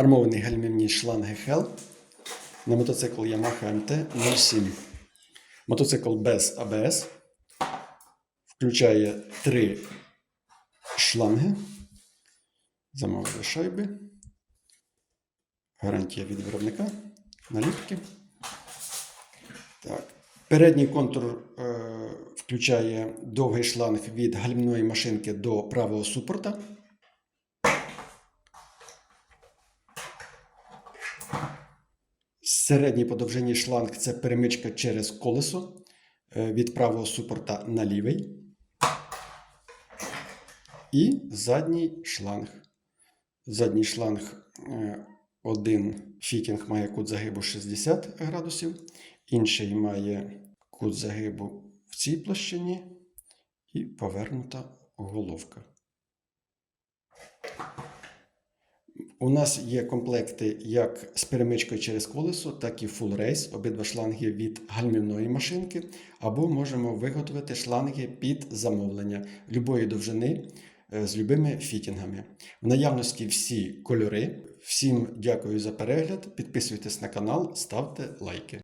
Армовані гальмівні шланги HEL на мотоцикл Yamaha MT 07. Мотоцикл без ABS. Включає три шланги. Замовили шайби. Гарантія від виробника. Наліпки. Так. Передній контур е, включає довгий шланг від гальмної машинки до правого супорта. Середній по довжині шланг це перемичка через колесо е, від правого супорта на лівий. І задній шланг. Задній шланг е, один фітінг має кут загибу 60 градусів, інший має кут загибу в цій площині і повернута головка. У нас є комплекти як з перемичкою через колесо, так і full race, обидва шланги від гальмівної машинки, або можемо виготовити шланги під замовлення любої довжини е, з любими фітінгами. В наявності всі кольори. Всім дякую за перегляд. Підписуйтесь на канал, ставте лайки.